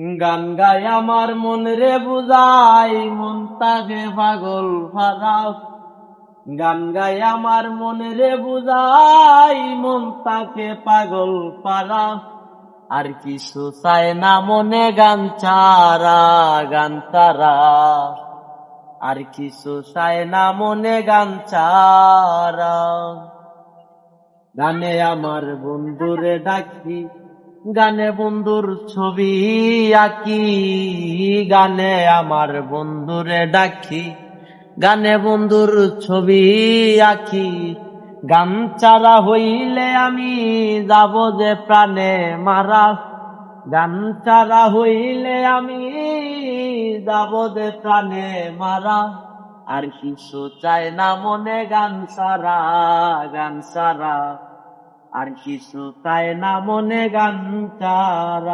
গান গায় আমার মন রে বুঝাই, মন তাকে পাগল ফারাও গান গায় আমার মন রে বুঝাই, মন তাকে পাগল পারা আর কিছু চায় না মনে গান চারা গান তারা। আর কিছু চায় না মনে গান চারা গানে আমার বন্ধুরে ডাকি গানে বন্ধুর ছবি আঁকি, গানে আমার বন্ধুরে ডাকি, গানে বন্ধুর ছবি আঁকি। গান চারা হইলে আমি যাব যে প্রাণে মারা। গান চারা হইলে আমি যাব যে প্রাণে মারা। আর কিছু চাই না মনে গান সারা গান সারা আর কিছু তাই নাম মনে গান তারা?